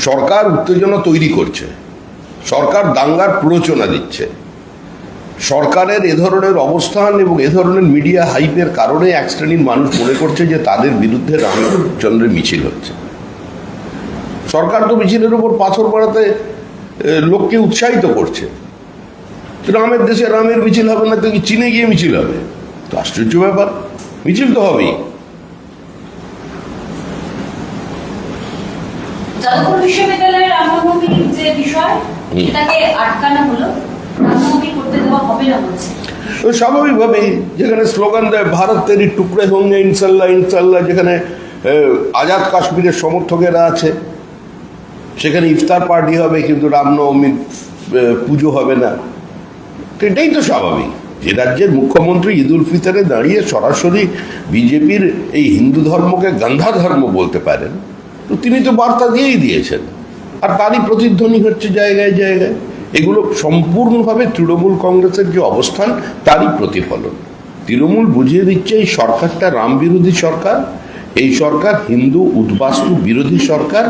সরকার উত্তেজনা তৈরি করছে। সরকার দাঙ্গার প্ররোচনা দিচ্ছে। সরকারের এ ধরনের অবস্থান এবং এ ধরনের মিডিয়া হাইপের কারণে এক শ্রেণির মানুষ মনে করছে যে তাদের বিরুদ্ধে রামচন্দ্রের মিছিল হচ্ছে। সরকার তো মিছিলের উপর পাথর মারাতে লোককে উৎসাহিত করছে। রামের দেশে রামের মিছিল হবে না, তো চীনে গিয়ে মিছিল হবে? তো আশ্চর্য ব্যাপার। মিছিল তো হবেই। যাদবপুর বিশ্ববিদ্যালয়ের রামনবমীর যে বিষয় সেটাকে আটকানো হলো। রামনবমী করতে দেওয়া হবে না বলছে। তো স্বাভাবিকভাবেই যেখানে স্লোগান দেয় ভারত তেরি টুকরে হোঙ্গে ইনশাল্লাহ ইনশাল্লাহ যেখানে আজাদ কাশ্মীরের সমর্থকেরা আছে। সেখানে ইফতার পার্টি হবে কিন্তু রামনবমীর পুজো হবে না। এটাই তো স্বাভাবিক। যে রাজ্যের মুখ্যমন্ত্রী ঈদ উল ফিতরে দাঁড়িয়ে সরাসরি বিজেপির এই হিন্দু ধর্মকে গান্ধা ধর্ম বলতে পারেন তিনি তো বার্তা দিয়েই দিয়েছেন। আর তারই প্রতিধ্বনি হচ্ছে জায়গায় জায়গায়। এগুলো সম্পূর্ণভাবে তৃণমূল কংগ্রেসের যে অবস্থান, তারই প্রতিফলন। তৃণমূল বুঝিয়ে দিচ্ছে, এই সরকারটা রাম বিরোধী সরকার, এই সরকার হিন্দু উদ্বাস্তু বিরোধী সরকার,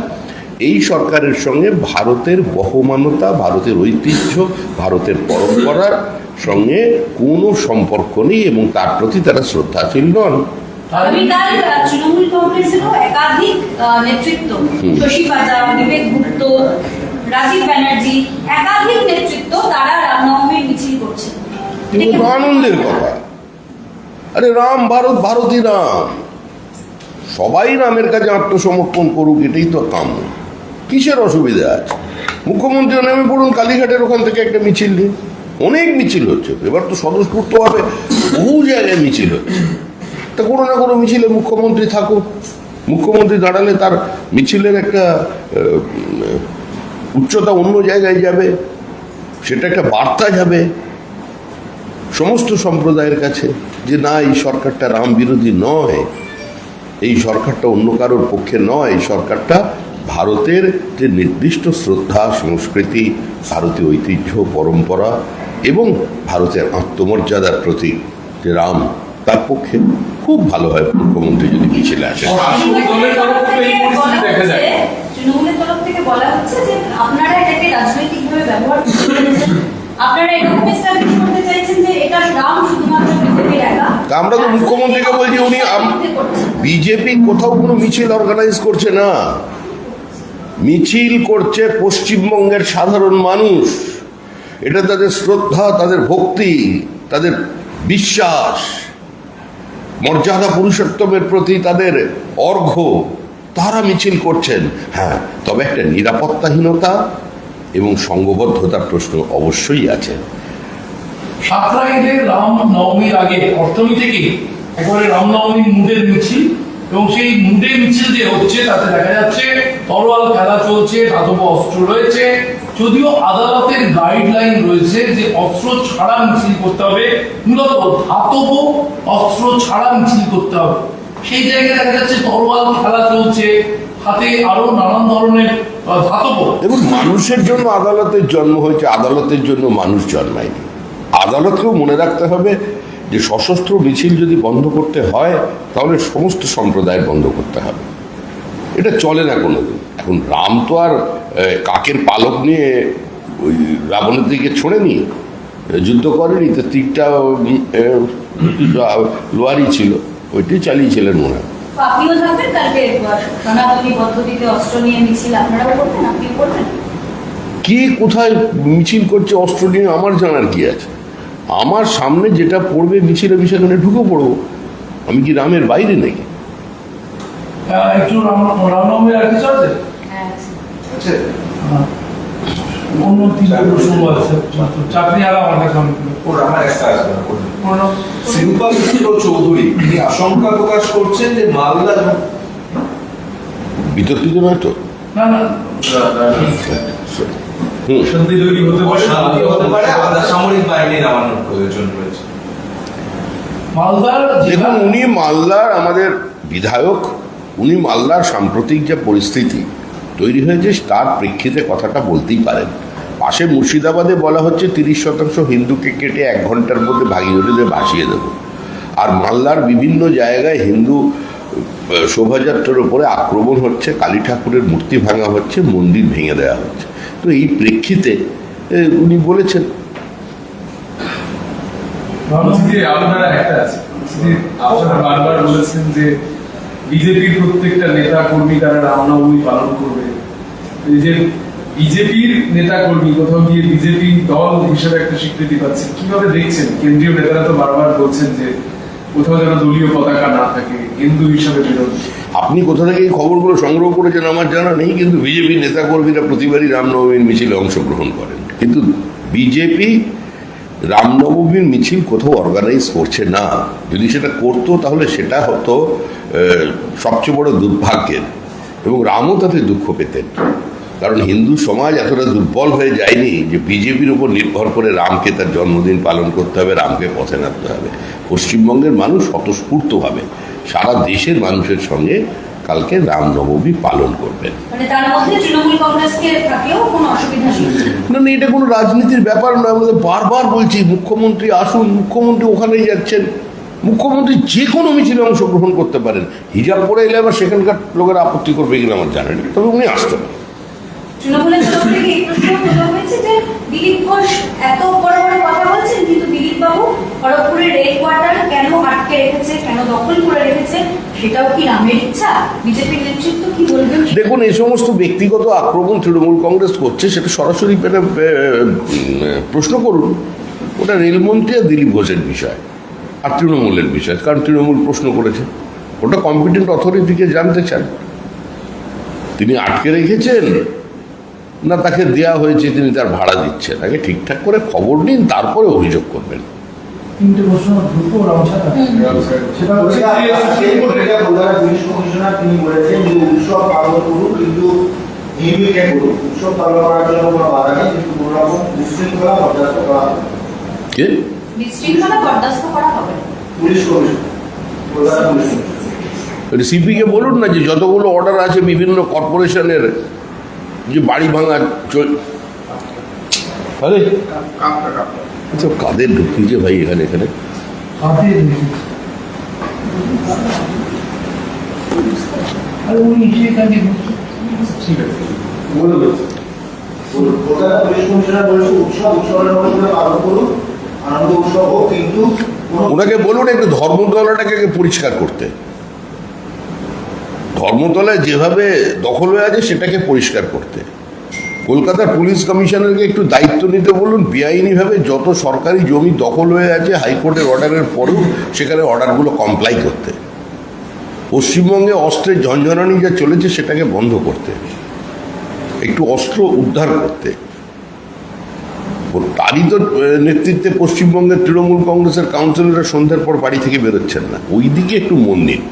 এই সরকারের সঙ্গে ভারতের বহমানতা, ভারতের ঐতিহ্য, ভারতের পরম্পরার সঙ্গে কোনো সম্পর্ক নেই এবং তার প্রতি তারা শ্রদ্ধাশীল নন। আগামীকাল তৃণমূল কংগ্রেসেরও একাধিক নেতৃত্ব। শশী বাজার বিবেক গুপ্ত রাজীব ব্যানার্জি একাধিক নেতৃত্ব তারা রামনবমীর মিছিল আনন্দের কথা আরে রাম ভারত ভারতই রাম। সবাই রামের কাছে আত্মসমর্পণ করুক এটাই তো কাম কিসের অসুবিধা আছে? মুখ্যমন্ত্রী নেমে পড়ুন কালীঘাটের ওখান থেকে একটা মিছিল দিন অনেক মিছিল হচ্ছে এবার তো স্বতঃস্ফূর্তভাবে বহু জায়গায় মিছিল হচ্ছে। তা কোনো না কোনো মিছিলে মুখ্যমন্ত্রী থাকুক। মুখ্যমন্ত্রী দাঁড়ালে তার মিছিলের একটা উচ্চতা অন্য জায়গায় যাবে, সেটা একটা বার্তা যাবে সমস্ত সম্প্রদায়ের কাছে যে না, এই সরকারটা রাম বিরোধী নয়, এই সরকারটা অন্য কারোর পক্ষে নয়, এই সরকারটা ভারতের যে নির্দিষ্ট শ্রদ্ধা, সংস্কৃতি, ভারতীয় ঐতিহ্য, পরম্পরা এবং ভারতের আত্মমর্যাদার প্রতীক যে রাম, তার পক্ষে খুব ভালো হয় মুখ্যমন্ত্রী যদি মিছিলে আসেন শাসক দলের তরফ থেকে এই পরিস্থিতি দেখা যায়। তৃণমূলের তরফ থেকে বলা হচ্ছে যে আপনারা এটাকে রাজনৈতিকভাবে ব্যবহার আপনারা এরকম establish করতে চাইছেন যে এটা রাম শুধুমাত্র বিজেপির একা। তা আমরা তো মুখ্যমন্ত্রীকে বলছি উনি বিজেপি কোথাও কোনো মিছিল অর্গানাইজ করছে না। মিছিল করছে পশ্চিমবঙ্গের সাধারণ মানুষ। এটা তাদের শ্রদ্ধা তাদের ভক্তি তাদের বিশ্বাস। মর্যাদা পুরুষোত্তমের প্রতি তাদের অর্ঘ্য তারা মিছিল করছেন। হ্যাঁ তবে একটা নিরাপত্তাহীনতা এবং সংঘবদ্ধতার প্রশ্ন অবশ্যই আছে। সাতরাইলে রাম নবমীর আগে অষ্টমী থেকে একেবারে রাম নবমীর মুডের মিছিল? এবং সেই মুডে মিছিল যে হচ্ছে, তাতে দেখা যাচ্ছে তরোয়াল খেলা চলছে ধাতব অস্ত্র রয়েছে যদিও আদালতের গাইডলাইন রয়েছে যে অস্ত্র ছাড়া মিছিল করতে হবে, মূলত ধাতব অস্ত্র ছাড়া মিছিল করতে হবে। সেই জায়গায় দেখা যাচ্ছে তরোয়াল খেলা চলছে, হাতে আরও নানান ধরনের ধাতব। দেখুন, মানুষের জন্য আদালতের জন্ম হয়েছে, আদালতের জন্য মানুষ জন্মায়নি। আদালতকেও মনে রাখতে হবে যে সশস্ত্র মিছিল যদি বন্ধ করতে হয়, তাহলে সমস্ত সম্প্রদায় বন্ধ করতে হবে। এটা চলে না কোনোদিন। এখন রাম তো আর কাকের পালক নিয়ে ওই রাবণের দিকে ছোঁড়েনি যুদ্ধ করেনি তো তীরটা লোয়ারই ছিল ওইটাই চালিয়েছিলেন মনে হয়। কে কোথায় মিছিল করছে অস্ত্র নিয়ে আমার জানার কি আছে? আমার সামনে যেটা পড়বে মিছিল আমি সেখানে ঢুকে পড়ব। আমি কি রামের বাইরে নাকি? একটু রাম রামনবমীর আর কিছু আছে? আছে হ্যাঁ। অন্য তিনটে প্রসঙ্গ আছে মাত্র চাকরি আর আমার কাছে ওর আমার একটা আসবে না, ওর। কোনো শিল্পা মিত্র চৌধুরী তিনি আশঙ্কা প্রকাশ করছেন যে মালদা বিতর্কিত নয় তো? না না। হুম। শান্তি তৈরি হতে পারে অশান্তি হতে পারে আলাদা সামরিক বাহিনী নামানোর প্রয়োজন রয়েছে। মালদার দেখুন উনি মালদার আমাদের বিধায়ক উনি মালদার সাম্প্রতিক যে পরিস্থিতি তৈরি হয়েছে, তার প্রেক্ষিতে কথাটা বলতেই পারেন। পাশে মুর্শিদাবাদে বলা হচ্ছে, তিরিশ শতাংশ হিন্দুকে কেটে এক ঘণ্টার মধ্যে ভাগীরথীতে ভাসিয়ে দেবো। আর মালদার বিভিন্ন জায়গায় হিন্দু শোভাযাত্রার উপরে আক্রমণ হচ্ছে, কালী ঠাকুরের মূর্তি ভাঙা হচ্ছে, মন্দির ভেঙে দেওয়া হচ্ছে। তো এই প্রেক্ষিতে উনি বলেছেন। আপনারা একটা আছে আপনারা বারবার বলেছেন যে বিজেপির প্রত্যেকটা নেতা কর্মী তারা রামনবমী পালন করবে। যে বিজেপির নেতা কর্মী, কোথাও গিয়ে বিজেপি দল হিসেবে একটা স্বীকৃতি পাচ্ছে, কীভাবে দেখছেন? কেন্দ্রীয় নেতারা তো বারবার বলছেন যে কোথাও যেন দলীয় পতাকা না থাকে, হিন্দু হিসাবে বেরোন। আপনি কোথা থেকে এই খবরগুলো সংগ্রহ করেছেন আমার জানা নেই, কিন্তু বিজেপি নেতাকর্মীরা প্রতিবারই রামনবমীর মিছিলে অংশগ্রহণ করেন। কিন্তু বিজেপি রামনবমীর মিছিল কোথাও অর্গানাইজ করছে না। যদি সেটা করতো, তাহলে সেটা হতো সবচেয়ে বড় দুর্ভাগ্যের। এবং রামও তাতে দুঃখ পেতেন। কারণ হিন্দু সমাজ এতটা দুর্বল হয়ে যায়নি যে বিজেপির উপর নির্ভর করে রামকে তার জন্মদিন পালন করতে হবে, রামকে পথে নামতে হবে। পশ্চিমবঙ্গের মানুষ স্বতঃস্ফূর্তভাবে সারা দেশের মানুষের সঙ্গে কালকে রামনবমী পালন করবেন। মানে তার মধ্যে তৃণমূল কংগ্রেসকে থাকলেও কোনো অসুবিধা নেই। না না এটা কোনো রাজনীতির ব্যাপার নয় আমাদের বারবার বলছি মুখ্যমন্ত্রী আসুন মুখ্যমন্ত্রী ওখানেই যাচ্ছেন। মুখ্যমন্ত্রী যে কোনো মিছিলে অংশগ্রহণ করতে পারেন। হিজাব পরে এলে আবার সেখানকার লোকেরা আপত্তি করবে কিনা আমার জানেন নেই তবে উনি আসতে পারেন। তৃণমূলের এই প্রশ্ন তোলা হয়েছে যে দিলীপ ঘোষ এত বড় বড় কথা বলছেন, কিন্তু দিলীপ বাবু খড়গপুরের রেড কোয়ার্টার কেন আটকে রেখেছে, কেন দখল করে রেখেছে দেখুন, এই সমস্ত ব্যক্তিগত আক্রমণ তৃণমূল কংগ্রেস করছে, সেটা সরাসরি প্রশ্ন করুন। ওটা রেলমন্ত্রী আর দিলীপ ঘোষের বিষয়, আর তৃণমূলের বিষয়, কারণ তৃণমূল প্রশ্ন করেছে। ওটা কম্পিটেন্ট অথরিটিকে জানতে চান। তিনি আটকে রেখেছেন না তাকে দেয়া হয়েছে তিনি তার ভাড়া দিচ্ছেন। আগে ঠিকঠাক করে খবর নিন তারপরে অভিযোগ করবেন। তিনটে প্রশ্ন দ্রুত রামছাড়া সেটা সেই পত্রিকা কলকাতা পুলিশ কমিশনার তিনি বলেছেন যে উৎসব পালন করুন কিন্তু নিয়মিত করুন উৎসব পালন করার জন্য কোনো বাধা নেই কিন্তু কোনো রকম উশৃঙ্খলা বরদাস্ত করা হবে কে? বিশৃঙ্খলা বরদাস্ত করা হবে পুলিশ কমিশন। কলকাতা পুলিশ সিপিকে বলুন না যে যতগুলো অর্ডার আছে বিভিন্ন কর্পোরেশনের যে বাড়ি ভাঙা চল আরে। আচ্ছা কাদের ঢুকিয়েছে ভাই এখানে এখানে। কলকাতা পুলিশ কমিশনার বলেছে উৎসব উৎসবের মধ্যে পালন করুন আনন্দ উৎসব হোক কিন্তু ওনাকে বলুন একটু ধর্মতলাটাকে পরিষ্কার করতে। ধর্মতলায় যেভাবে দখল হয়ে আছে, সেটাকে পরিষ্কার করতে। কলকাতার পুলিশ কমিশনারকে একটু দায়িত্ব নিতে বলুন। বেআইনিভাবে যত সরকারি জমি দখল হয়ে আছে, হাইকোর্টের অর্ডারের পরেও সেখানে অর্ডারগুলো কমপ্লাই করতে। পশ্চিমবঙ্গে অস্ত্রের ঝঞ্ঝনানি যা চলেছে, সেটাকে বন্ধ করতে। একটু অস্ত্র উদ্ধার করতে। তারই তো নেতৃত্বে পশ্চিমবঙ্গের তৃণমূল কংগ্রেসের কাউন্সিলররা সন্ধ্যার পর বাড়ি থেকে বেরোচ্ছেন না। ওই দিকে একটু মন দিন।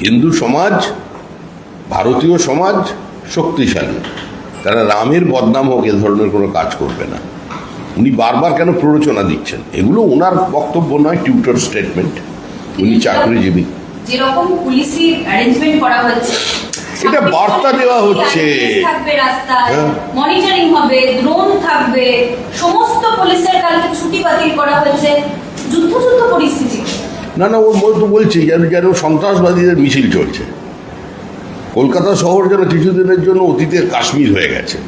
হিন্দু সমাজ ভারতীয় সমাজ শক্তিশালী। তারা রামের বদনাম হোক এ ধরনের কোনো কাজ করবে না। উনি বারবার কেন প্ররোচনা দিচ্ছেন? এগুলো ওনার বক্তব্য নয় টিউটর স্টেটমেন্ট। উনি চাকরিজীবী। যেরকম পুলিশি অ্যারেঞ্জমেন্ট করা হচ্ছে এটা বার্তা দেওয়া হচ্ছে। হ্যাঁ। মনিটরিং হবে ড্রোন থাকবে সমস্ত পুলিশের কালকে ছুটি বাতিল করা হয়েছে না না, ওর মতো বলছি, যেন যেন সন্ত্রাসবাদীদের মিছিল চলছে। কলকাতা শহর যেন কিছুদিনের জন্য অতীতের কাশ্মীর হয়ে গেছে।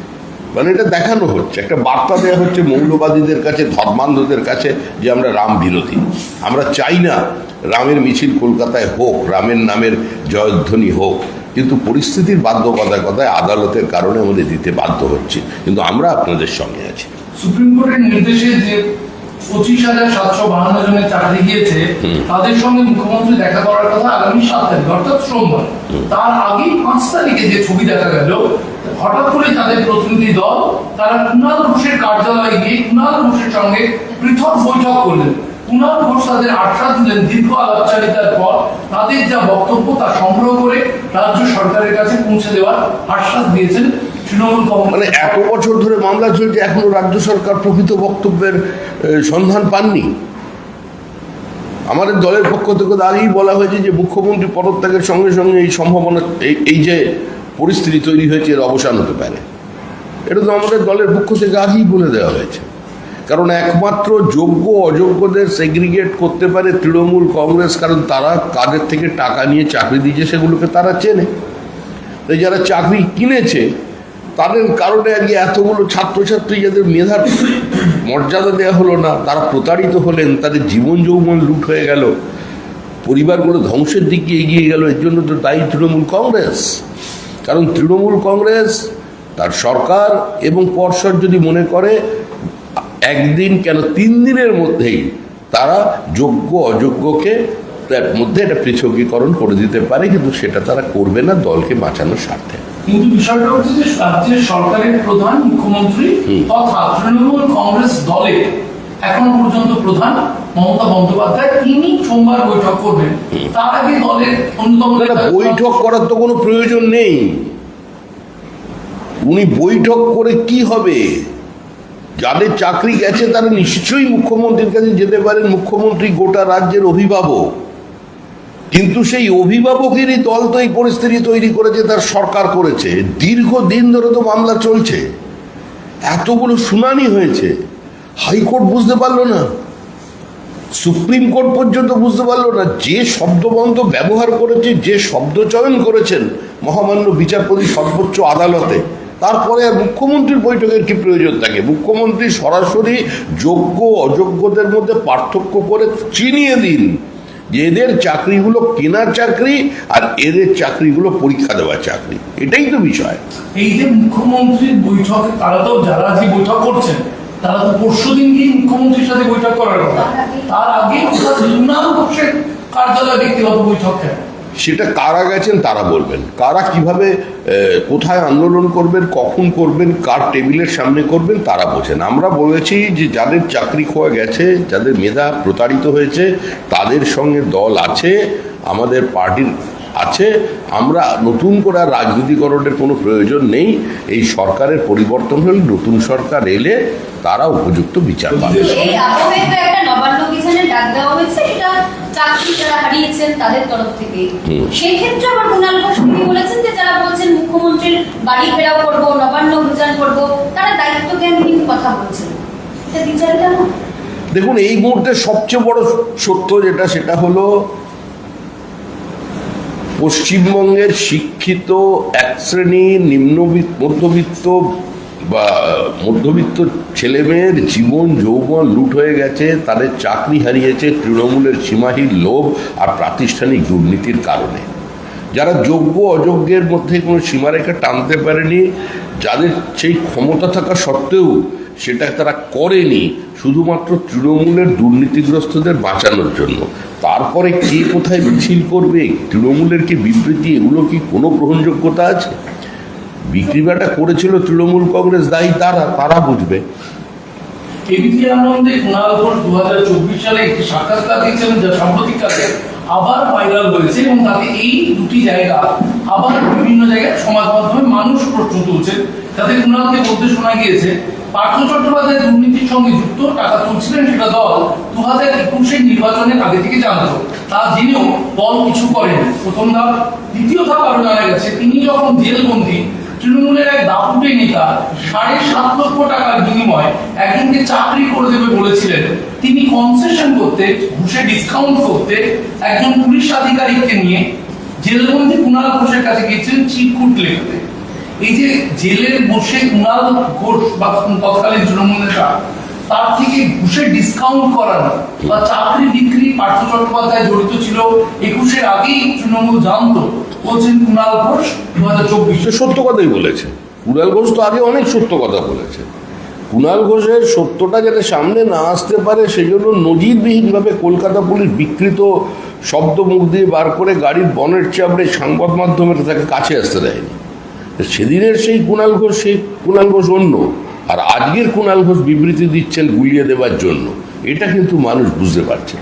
মানে এটা দেখানো হচ্ছে, একটা বার্তা দেওয়া হচ্ছে মৌলবাদীদের কাছে, ধর্মান্ধদের কাছে, যে আমরা রাম বিরোধী। আমরা চাই না রামের মিছিল কলকাতায় হোক, রামের নামের জয়ধ্বনি হোক, কিন্তু পরিস্থিতির বাধ্যবাধকতায়, আদালতের কারণে আমাদের দিতে বাধ্য হচ্ছে। কিন্তু আমরা আপনাদের সঙ্গে আছি। সুপ্রিম কোর্টের নির্দেশে যে পঁচিশ হাজার সাতশো বাহান্ন জনের চাকরি গিয়েছে তাদের সঙ্গে মুখ্যমন্ত্রী দেখা করার কথা আগামী সাত তারিখ অর্থাৎ সোমবার। তার আগেই পাঁচ তারিখে যে ছবি দেখা গেল হঠাৎ করে তাদের প্রতিনিধি দল তারা কুণাল ঘোষের কার্যালয়ে গিয়ে কুণাল ঘোষের সঙ্গে পৃথক বৈঠক করলেন। কুণাল ঘোষ তাদের আশ্বাস দিলেন দীর্ঘ আলাপচারিতার পর তাদের যা বক্তব্য তা সংগ্রহ করে রাজ্য সরকারের কাছে পৌঁছে দেওয়ার আশ্বাস দিয়েছেন। মানে এত বছর ধরে মামলা চলছে, এখনও রাজ্য সরকার প্রকৃত বক্তব্যের সন্ধান পাননি। আমাদের দলের পক্ষ থেকে আগেই বলা হয়েছে যে মুখ্যমন্ত্রী পদত্যাগের সঙ্গে সঙ্গে এই সম্ভাবনা, এই যে পরিস্থিতি তৈরি হয়েছে, এর অবসান হতে পারে। এটা তো আমাদের দলের পক্ষ থেকে আগেই বলে দেওয়া হয়েছে। কারণ একমাত্র যোগ্য, অযোগ্যদের সেগ্রিগেট করতে পারে তৃণমূল কংগ্রেস, কারণ তারা কাদের থেকে টাকা নিয়ে চাকরি দিয়েছে, সেগুলোকে তারা চেনে। তাই যারা চাকরি কিনেছে তাদের কারণে আজকে এতগুলো ছাত্রছাত্রী যাদের মেধার মর্যাদা দেওয়া হলো না, তারা প্রতারিত হলেন, তাদের জীবন যৌবন লুট হয়ে গেল, পরিবারগুলো ধ্বংসের দিকে এগিয়ে গেল, এর জন্য তো দায়ী তৃণমূল কংগ্রেস। কারণ তৃণমূল কংগ্রেস, তার সরকার এবং পর্ষদ যদি মনে করে, একদিন কেন তিন দিনের মধ্যেই তারা যোগ্য, অযোগ্যকে তার মধ্যে একটা পৃথকীকরণ করে দিতে পারে, কিন্তু সেটা তারা করবে না, দলকে বাঁচানোর স্বার্থে। কিন্তু বিষয়টা হচ্ছে যে রাজ্যের সরকারের প্রধান মুখ্যমন্ত্রী। তথা তৃণমূল কংগ্রেস দলের এখন পর্যন্ত প্রধান মমতা বন্দ্যোপাধ্যায় তিনি সোমবার বৈঠক করবেন। তার আগে দলের অন্যতম বৈঠক করার তো কোনো প্রয়োজন নেই। উনি বৈঠক করে কি হবে? যাদের চাকরি গেছে তারা নিশ্চয়ই মুখ্যমন্ত্রীর কাছে যেতে পারেন। মুখ্যমন্ত্রী গোটা রাজ্যের অভিভাবক। কিন্তু সেই অভিভাবকেরই দল তো এই পরিস্থিতি তৈরি করেছে, তার সরকার করেছে। দীর্ঘদিন ধরে তো মামলা চলছে। এতগুলো শুনানি হয়েছে। হাইকোর্ট বুঝতে পারল না। সুপ্রিম কোর্ট পর্যন্ত বুঝতে পারল না। যে শব্দবন্ধ ব্যবহার করেছে, যে শব্দ চয়ন করেছেন মহামান্য বিচারপতি সর্বোচ্চ আদালতে, তারপরে আর মুখ্যমন্ত্রীর বৈঠকের কি প্রয়োজন থাকে মুখ্যমন্ত্রী সরাসরি যোগ্য, অযোগ্যদের মধ্যে পার্থক্য করে চিনিয়ে দিন। যে এদের চাকরিগুলো কেনার চাকরি আর এদের চাকরিগুলো পরীক্ষা দেওয়ার চাকরি। এটাই তো বিষয়। এই যে মুখ্যমন্ত্রীর বৈঠক তারা তো যারা যে বৈঠক করছেন, তারা তো পরশু দিন গিয়ে মুখ্যমন্ত্রীর সাথে বৈঠক করার কথা। তার আগে কার্যালয় ব্যক্তিগত বৈঠক সেটা কারা গেছেন তারা বলবেন। কারা কীভাবে কোথায় আন্দোলন করবেন, কখন করবেন, কার টেবিলের সামনে করবেন, তারা বোঝেন। আমরা বলেছি যে যাদের চাকরি খোয়া গেছে, যাদের মেধা প্রতারিত হয়েছে, তাদের সঙ্গে দল আছে, আমাদের পার্টির আছে, আমরা নতুন করে রাজনীতিকরণের কোনো প্রয়োজন নেই। এই সরকারের পরিবর্তন হলে, নতুন সরকার এলে তারা উপযুক্ত বিচার পাবে। এই আবহে তো একটা নবান্ন অভিযানের ডাক দেওয়া হয়েছে এটা চাকরি যারা হারিয়েছেন তাদের তরফ থেকে। সেই ক্ষেত্রে আবার কুণাল ঘোষ তিনি বলেছেন যে যারা বলছেন মুখ্যমন্ত্রীর বাড়ি ঘেরাও করব নবান্ন অভিযান করব তারা দায়িত্ব জ্ঞানহীন কথা বলছেন। এটা বিচার কেন দেখুন এই মুহূর্তে সবচেয়ে বড় সত্য যেটা সেটা হলো পশ্চিমবঙ্গের শিক্ষিত এক শ্রেণি নিম্নবিত্ত মধ্যবিত্ত বা, মধ্যবিত্ত ছেলেমেয়ের জীবন, যৌবন লুট হয়ে গেছে, তাদের চাকরি হারিয়েছে, তৃণমূলের সীমাহীন লোভ আর প্রাতিষ্ঠানিক দুর্নীতির কারণে। যারা যোগ্য, অযোগ্যের মধ্যে কোনো সীমারেখা টানতে পারেনি, যাদের সেই ক্ষমতা থাকা সত্ত্বেও সেটা তারা করেনি, শুধুমাত্র তৃণমূলের দুর্নীতিগ্রস্তদের বাঁচানোর জন্য। তারপরে কে কোথায় মিছিল করবে? তৃণমূলের কি বিবৃতি? এগুলো কি কোনো গ্রহণযোগ্যতা আছে? বিক্রি করেছিল তৃণমূল কংগ্রেস দায়ী তারা তারা বুঝবে। হাজার চব্বিশ সালে একটি সাক্ষাৎকার দিয়েছিলেন যা আবার এবং এই দুটি জায়গা আবার বিভিন্ন জায়গায় সমাজ মাধ্যমে মানুষ বলতে শোনা গিয়েছে, পার্থ দুর্নীতির সঙ্গে যুক্ত, টাকা দল। একুশের নির্বাচনের আগে থেকে জানতো। তা জেনেও দল কিছু করেন। প্রথম ধাপ, দ্বিতীয় ধাপ আরও জানা গেছে, তিনি যখন জেলবন্দি তৃণমূলের এক দাপুটে নেতা সাড়ে সাত লক্ষ টাকার বিনিময়ে একজনকে চাকরি করে দেবে বলেছিলেন। তিনি কনসেশন করতে, ঘুষে ডিসকাউন্ট করতে একজন পুলিশ আধিকারিককে নিয়ে জেলবন্দি কুণাল ঘোষের কাছে গিয়েছিলেন চিরকুট লিখতে। এই যে জেলের বসে কুণাল ঘোষ বা তৎকালীন তৃণমূল নেতা তার থেকে ঘুষে ডিসকাউন্ট করানো বা চাকরি বিক্রি পার্থ চট্টোপাধ্যায় জড়িত ছিল একুশের আগেই তৃণমূল জানতো, বলছেন কুণাল ঘোষ দু হাজার চব্বিশ সত্য কথাই বলেছে। কুণাল ঘোষ তো আগে অনেক সত্য কথা বলেছে। কুণাল ঘোষের সত্যটা যাতে সামনে না আসতে পারে, সেজন্য নজিরবিহীনভাবে কলকাতা পুলিশ বিকৃত শব্দ মুখ দিয়ে বার করে গাড়ির বনের চাপড়ে সংবাদ মাধ্যমের তাকে কাছে আসতে দেয়নি। সেদিনের সেই কুণাল ঘোষ, সেই কুণাল ঘোষ অন্য। আর আজকের কুণাল ঘোষ বিবৃতি দিচ্ছেন গুলিয়ে দেওয়ার জন্য, এটা কিন্তু মানুষ বুঝতে পারছে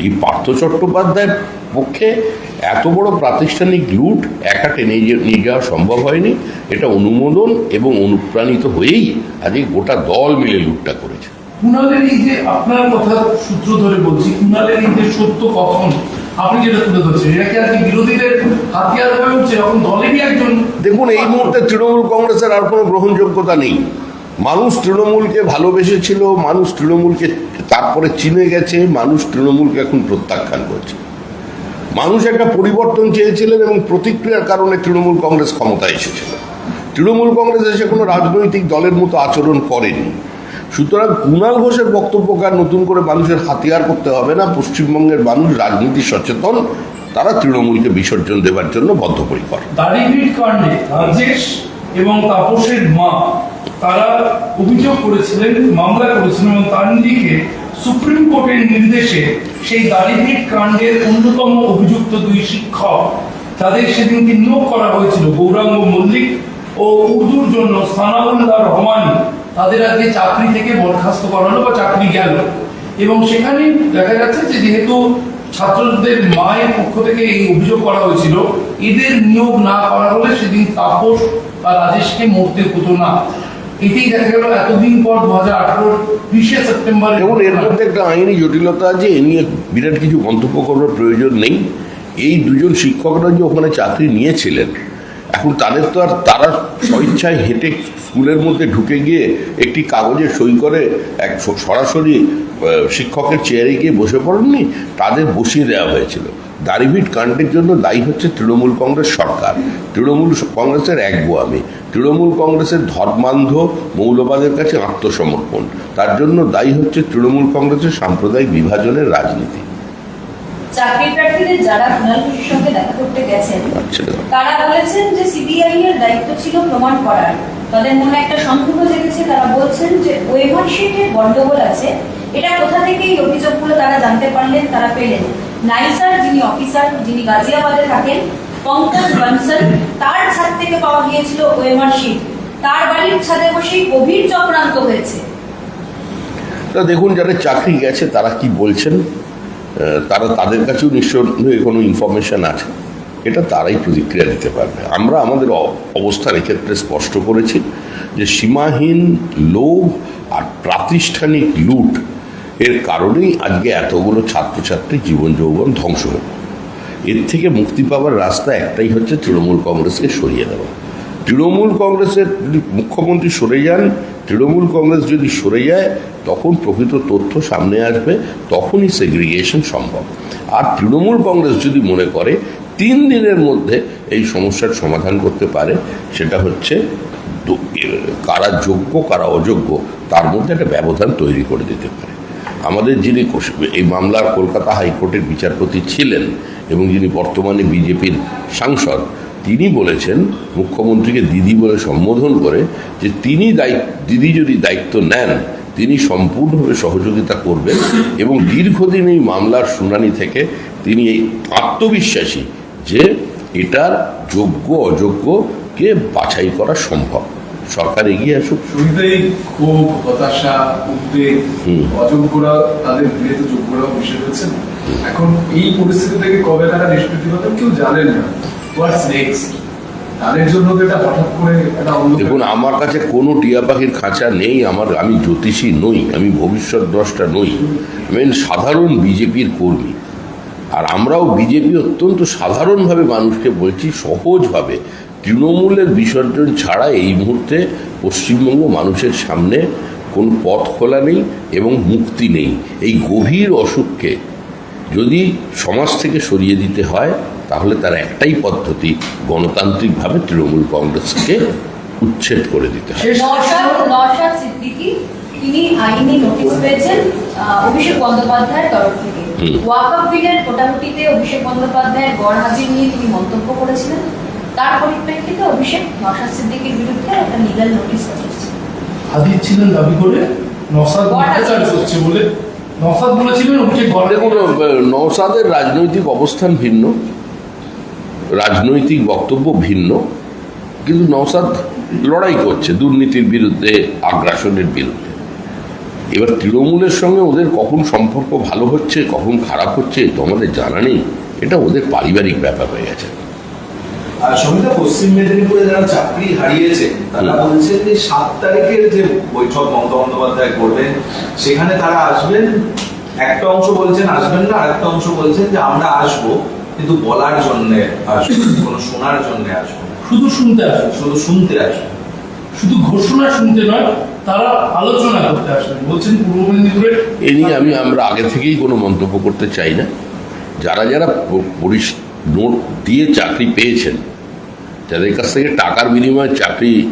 এই পার্থ চট্টোপাধ্যায়ের পক্ষে এত বড় প্রাতিষ্ঠানিক লুট একা টেনে যে- নিয়ে যাওয়া সম্ভব হয়নি, এটা অনুমোদন এবং অনুপ্রাণিত হয়েই আজকে গোটা দল মিলে লুটটা করেছে। কুণালের এই যে আপনার কথা সূত্র ধরে বলছি, কুণালের এই যে সত্য আপনি যেটা তুলে ধরছেন, এটা কি আর কি বিরোধীদের হাতিয়ার হয়ে উঠছে? এখন দলেরই একজন দেখুন, এই মুহূর্তে তৃণমূল কংগ্রেসের আর কোনো গ্রহণযোগ্যতা নেই। মানুষ তৃণমূলকে ভালোবেসেছিল, মানুষ তৃণমূলকে তারপরে চিনে গেছে, মানুষ তৃণমূলকে এখন প্রত্যাখ্যান করছে। মানুষ একটা পরিবর্তন চেয়েছিলেন এবং প্রতিক্রিয়ার কারণে তৃণমূল কংগ্রেস ক্ষমতায় এসেছিল। তৃণমূল কংগ্রেস এসে কোনো রাজনৈতিক দলের মতো আচরণ করেনি। সুতরাং কুণাল ঘোষের বক্তব্যকে আর নতুন করে মানুষের হাতিয়ার করতে হবে না। পশ্চিমবঙ্গের মানুষ, রাজনীতি সচেতন, তারা তৃণমূলকে বিসর্জন দেওয়ার জন্য বদ্ধপরিকর। কাণ্ডে রাজেশ এবং তাপসের মা, তারা অভিযোগ করেছিলেন, মামলা করেছিলেন এবং তার নিরিখে সুপ্রিম কোর্টের নির্দেশে সেই দাড়িভিট কাণ্ডের অন্যতম অভিযুক্ত দুই শিক্ষক, তাদের সেদিনকে নিয়োগ করা হয়েছিল গৌরাঙ্গ মল্লিক ও উর্দুর জন্য সানাউল্লাহ রহমানি। তাদের আজকে চাকরি থেকে বরখাস্ত করানো বা চাকরি গেল। এবং সেখানে দেখা যাচ্ছে যে যেহেতু ছাত্রদের মায়ের পক্ষ থেকে এই অভিযোগ করা হয়েছিল, এদের নিয়োগ না করা হলে সেদিন তাপস বা রাজেশকে মরতে হতো না। দেখা এতদিন পর দু হাজার সেপ্টেম্বর এর মধ্যে একটা আইনি জটিলতা এ নিয়ে বিরাট কিছু প্রয়োজন নেই। এই দুজন শিক্ষকরা যে ওখানে চাকরি নিয়েছিলেন, এখন তাদের তো আর তারা স্বইচ্ছায় হেঁটে স্কুলের মধ্যে ঢুকে গিয়ে একটি কাগজে সই করে এক সরাসরি শিক্ষকের চেয়ারে গিয়ে বসে পড়েননি, তাদের বসিয়ে দেওয়া হয়েছিল। দারিভিট কাণ্ডের জন্য দায়ী হচ্ছে তৃণমূল কংগ্রেস সরকার। তৃণমূল কংগ্রেসের এক গোয়ামি তৃণমূল কংগ্রেসের ধর্মান্ধ মৌলবাদের কাছে আত্মসমর্পণ। তার জন্য দায়ী হচ্ছে তৃণমূল কংগ্রেসের সাম্প্রদায়িক বিভাজনের রাজনীতি। চাকরি প্রার্থীদের যারা কুণাল ঘোষের সঙ্গে দেখা করতে গেছেন তারা বলেছেন যে সিবিআই এর দায়িত্ব ছিল প্রমাণ করার। তাদের মনে একটা সন্দেহ জেগেছে তারা বলছেন যে ওয়েভার শিটের গন্ডগোল আছে। এটা কোথা থেকে এই অভিযোগগুলো তারা জানতে পারলেন তারা পেলেন নাইসার যিনি অফিসার যিনি গাজিয়াবাদে থাকেন পঙ্কজ বানসল তার ছাদ থেকে পাওয়া গিয়েছিল ওয়েভার শিট। তার বাড়ির ছাদে বসেই গভীর চক্রান্ত হয়েছে। তা দেখুন যারা চাকরি গেছে তারা কি বলছেন? তারা তাদের কাছেও নিশ্চয়ই কোনো ইনফরমেশন আছে। এটা তারাই প্রতিক্রিয়া দিতে পারবে। আমরা আমাদের অবস্থান এক্ষেত্রে স্পষ্ট করেছি যে সীমাহীন লোভ আর প্রাতিষ্ঠানিক লুট এর কারণেই আজকে এতগুলো ছাত্রছাত্রী জীবন যৌবন ধ্বংস হলো। এর থেকে মুক্তি পাওয়ার রাস্তা একটাই হচ্ছে তৃণমূল কংগ্রেসকে সরিয়ে দেওয়া। তৃণমূল কংগ্রেসের যদি মুখ্যমন্ত্রী সরে যান, তৃণমূল কংগ্রেস যদি সরে যায়, তখন প্রকৃত তথ্য সামনে আসবে, তখনই সেগ্রিগেশন সম্ভব। আর তৃণমূল কংগ্রেস যদি মনে করে, তিন দিনের মধ্যে এই সমস্যার সমাধান করতে পারে, সেটা হচ্ছে কারা যোগ্য, কারা অযোগ্য, তার মধ্যে একটা ব্যবধান তৈরি করে দিতে পারে। আমাদের যিনি এই মামলার কলকাতা হাইকোর্টের বিচারপতি ছিলেন এবং যিনি বর্তমানে বিজেপির সাংসদ তিনি বলেছেন মুখ্যমন্ত্রীকে দিদি বলে সম্বোধন করে যে তিনি দায়িত্ব দিদি যদি দায়িত্ব নেন তিনি সম্পূর্ণভাবে সহযোগিতা করবেন এবং দীর্ঘদিন এই মামলার শুনানি থেকে তিনি এই আত্মবিশ্বাসী যে এটার যোগ্য অযোগ্যকে বাছাই করা সম্ভব। সরকার এগিয়ে আসুক। শুরুতেই ক্ষোভ হতাশা উদ্বেগ হুম। অযোগ্যরা তাদের ভিড়ে তো যোগ্যরাও রয়েছেন এখন এই পরিস্থিতি থেকে কবে তারা নিষ্কৃতি পাবেন কেউ জানেন না। দেখুন, আমার কাছে কোনো টিয়া পাখির খাঁচা নেই, আমার আমি জ্যোতিষী নই, আমি ভবিষ্যৎ দ্রষ্টা নই। আমি সাধারণ বিজেপির কর্মী। আর আমরাও বিজেপি অত্যন্ত সাধারণভাবে মানুষকে বলছি, সহজভাবে। তৃণমূলের বিসর্জন ছাড়া এই মুহূর্তে পশ্চিমবঙ্গ মানুষের সামনে কোন পথ খোলা নেই এবং মুক্তি নেই। এই গভীর অসুখকে যদি সমাজ থেকে সরিয়ে দিতে হয় তাহলে তার একটাই পদ্ধতি গণতান্ত্রিকভাবে তৃণমূল কংগ্রেসকে উচ্ছেদ করে দিতে হবে। শেষ নওশাদ নওশাদ সিদ্দিকী তিনি আইনি নোটিশ পেয়েছেন অভিষেক বন্দ্যোপাধ্যায়ের তরফ থেকে। ওয়াকআপ বিলের ভোটাভুটিতে অভিষেক বন্দ্যোপাধ্যায়ের গড় হাজির নিয়ে তিনি মন্তব্য করেছিলেন। তার পরিপ্রেক্ষিতে অভিষেক নওশাদ সিদ্দিকীর বিরুদ্ধে একটা লিগ্যাল নোটিশ পাঠিয়েছে। হাজির ছিলেন দাবি করে নসাদ বলে নসাদ বলেছিলেন অভিষেক নওসাদের রাজনৈতিক অবস্থান ভিন্ন। রাজনৈতিক বক্তব্য ভিন্ন কিন্তু নওসাদ লড়াই করছে দুর্নীতির বিরুদ্ধে আগ্রাসনের বিরুদ্ধে। এবার তৃণমূলের সঙ্গে ওদের কখন সম্পর্ক ভালো হচ্ছে কখন খারাপ হচ্ছে তো আমাদের জানা নেই। এটা ওদের পারিবারিক ব্যাপার হয়ে গেছে। আর পশ্চিম মেদিনীপুরে যারা চাকরি হারিয়েছে তারা। বলছেন যে সাত তারিখের যে বৈঠক মমতা বন্দ্যোপাধ্যায় করবেন সেখানে তারা আসবেন একটা অংশ বলছেন আসবেন না আরেকটা অংশ বলছেন যে আমরা আসব। কিন্তু বলার জন্য আসব কোনো শোনার জন্য আসব। শুধু শুনতে আসে শুধু শুনতে আসব। শুধু ঘোষণা শুনতে নয় তারা আলোচনা করতে আসবেন। বলছেন পূর্ব মেদিনীপুরের এ নিয়ে আমি আমরা আগে থেকেই কোনো মন্তব্য করতে চাই না। যারা যারা প- পরিস নোট দিয়ে চাকরি পেয়েছেন যাদের কাছ থেকে টাকার বিনিময়ে চাকরি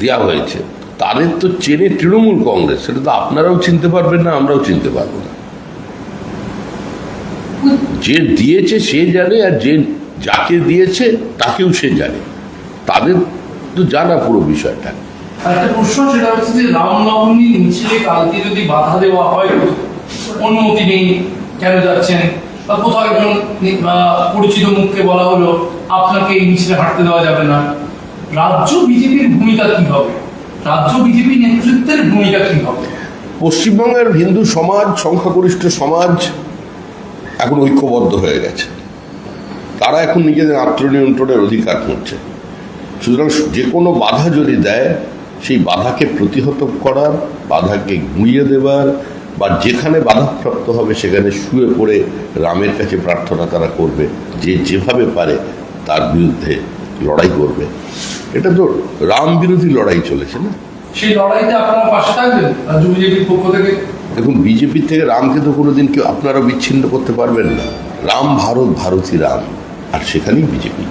দেওয়া হয়েছে তাদের তো চেনে তৃণমূল কংগ্রেস। সেটা তো আপনারাও চিনতে পারবেন না আমরাও চিনতে পারব না। যে দিয়েছে সে জানে আর যে যাকে দিয়েছে তাকেও সে জানে। তাদের তো জানা পুরো বিষয়টা। একটা প্রশ্ন সেটা হচ্ছে যে রামনবমী মিছিলে কালকে যদি বাধা দেওয়া হয় অনুমতি নেই কেন যাচ্ছেন? বা কোথাও একজন পরিচিত মুখকে বলা হলো আপনাকে এই মিছিলে হাঁটতে দেওয়া যাবে না। রাজ্য বিজেপির ভূমিকা কি হবে? রাজ্য বিজেপি নেতৃত্বের ভূমিকা কি হবে? পশ্চিমবঙ্গের হিন্দু সমাজ সংখ্যাগরিষ্ঠ সমাজ এখন ঐক্যবদ্ধ হয়ে গেছে। তারা এখন নিজেদের আত্মনিয়ন্ত্রণের অধিকার করছে। সুতরাং যে কোনো বাধা যদি দেয়, সেই বাধাকে প্রতিহত করার, বাধাকে গুঁড়িয়ে দেবার বা যেখানে বাধাপ্রাপ্ত হবে, সেখানে শুয়ে পড়ে রামের কাছে প্রার্থনা তারা করবে। যে যেভাবে পারে, তার বিরুদ্ধে লড়াই করবে। এটা তো রাম বিরোধী লড়াই চলেছে না? সেই লড়াইতে আপনারা পাশে থাকবেন? পক্ষ থেকে? দেখুন, বিজেপি থেকে রামকে তো কোনোদিন কেউ আপনারা বিচ্ছিন্ন করতে পারবেন না। রাম ভারত, ভারতী রাম। আর সেখানেই বিজেপি।